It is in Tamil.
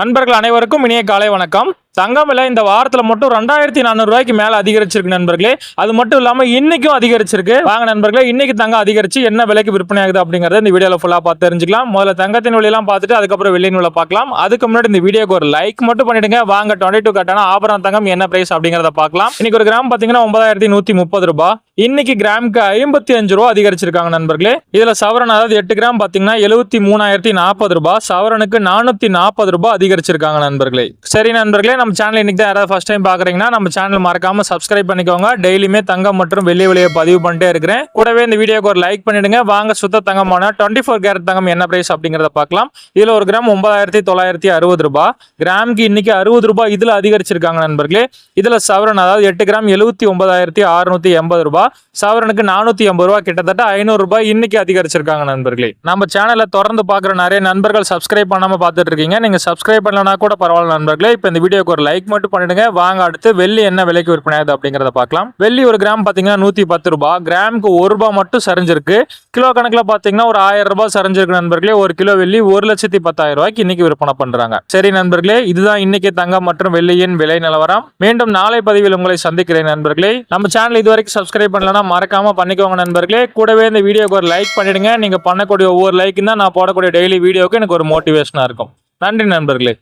நண்பர்கள் அனைவருக்கும் இனிய காலை வணக்கம். தங்கம் விலை இந்த வாரத்தில் மட்டும் ரெண்டாயிரத்தி நானூறுரூவாய்க்கு மேலே அதிகரிச்சிருக்கு நண்பர்களே. அது மட்டும் இல்லாமல் இன்றைக்கும் அதிகரிச்சிருக்கு. வாங்க நண்பர்களே இன்றைக்கி தங்கம் அதிகரிச்சு என்ன விலைக்கு விற்பனை ஆகுது அப்படிங்கிறத இந்த வீடியோவில் ஃபுல்லாக பார்த்து தெரிஞ்சுக்கலாம். முதல்ல தங்கத்தின் விலையெல்லாம் பார்த்துட்டு அதுக்கப்புறம் வெள்ளியின் விலை பார்க்கலாம். அதுக்கு முன்னாடி இந்த வீடியோக்கு ஒரு லைக் மட்டும் பண்ணிடுங்க. வாங்க டுவெண்ட்டி டூ கட்டான ஆபரண தங்கம் என்ன பிரைஸ் அப்படிங்கிறத பார்க்கலாம். இன்றைக்கி ஒரு கிராம் பார்த்தீங்கன்னா ஒன்பதாயிரத்தி நூற்றி முப்பது ரூபாய். இன்னைக்கு கிராமுக்கு ஐம்பத்தி அஞ்சு ரூபா அதிகரிச்சிருக்காங்க நண்பர்களே. இதுல சவரன் அதாவது எட்டு கிராம் பாத்தீங்கன்னா எழுபத்தி மூணாயிரத்தி நாற்பது ரூபாய் சவரனுக்கு நானூத்தி நாற்பது ரூபாய் அதிகரிச்சிருக்காங்க நண்பர்களே. சரி நண்பர்களே நம்ம சேனல் இன்னைக்கு தான் யாராவது ஃபர்ஸ்ட் டைம் பாக்குறீங்கன்னா நம்ம சேனல் மறக்காம சப்ஸ்கிரைப் பண்ணிக்கோங்க. டெய்லியுமே தங்கம் மற்றும் வெள்ளி விலையை பதிவு பண்ணிட்டே இருக்கிறேன். கூடவே இந்த வீடியோக்கு ஒரு லைக் பண்ணிடுங்க. வாங்க சுத்த தங்கமான டுவெண்ட்டி ஃபோர் கேரட் தங்கம் என்ன பிரைஸ் அப்படிங்கறத பார்க்கலாம். இதுல ஒரு கிராம் ஒன்பதாயிரத்தி தொள்ளாயிரத்தி அறுபது ரூபாய் கிராமுக்கு இன்னைக்கு அறுபது ரூபாய் இதுல அதிகரிச்சிருக்காங்க நண்பர்களே. இதுல சவரன் அதாவது எட்டு கிராம் எழுபத்தி ஒன்பதாயிரத்தி அறுநூத்தி எண்பது ரூபாய் சவரனுக்கு நானூத்தி ஐம்பது ரூபாய் கிட்டத்தட்ட ஐநூறு ரூபாய் இன்னைக்கு அதிகரிச்சிருக்காங்க நண்பர்களே. நம்ம சேனலை தொடர்ந்து பார்க்குற நிறைய நண்பர்கள் சப்ஸ்கிரைப் பண்ணாம பார்த்துட்டு இருக்கீங்க. நீங்க சப்ஸ்கிரைப் பண்ணலனா கூட பரவாயில்ல நண்பர்களே. இப்போ இந்த வீடியோக்கு ஒரு லைக் மட்டும் பண்ணிடுங்க. வாங்க அடுத்து வெள்ளி என்ன விலைக்கு விற்பனை ஆகுது அப்படிங்கறத பார்க்கலாம். வெள்ளி ஒரு கிராம் பாத்தீங்கன்னா நூத்தி பத்து ரூபாய் கிராமுக்கு ஒரு ரூபாய் மட்டும் சரிஞ்சிருக்கு. கிலோ கணக்குல பாத்தீங்கன்னா ஒரு ஆயிரம் ரூபாய் சரிஞ்சிருக்கு நண்பர்களே. ஒரு கிலோ வெள்ளி ஒரு லட்சத்தி பத்தாயிரம் ரூபாய்க்கு இன்னைக்கு விற்பனை பண்றாங்க. சரி நண்பர்களே இதுதான் இன்னைக்கு தங்கம் மற்றும் வெள்ளியின் விலை நிலவரம். மீண்டும் நாளை பதிவில் உங்களை சந்திக்கிறேன் நண்பர்களே. நம்ம சேனல் இது வரைக்கும் சப்ஸ்கிரைப் பண்ணலன்னா மறக்காம பண்ணிக்கோங்க நண்பர்களே. கூடவே இந்த வீடியோக்கு ஒரு லைக் பண்ணிடுங்க. நீங்க பண்ணக்கூடிய ஒவ்வொரு லைக்கும் தான் நான் போடக்கூடிய டெய்லி வீடியோவுக்கு எனக்கு ஒரு மோட்டிவேஷனா இருக்கும். நன்றி நண்பர்களே.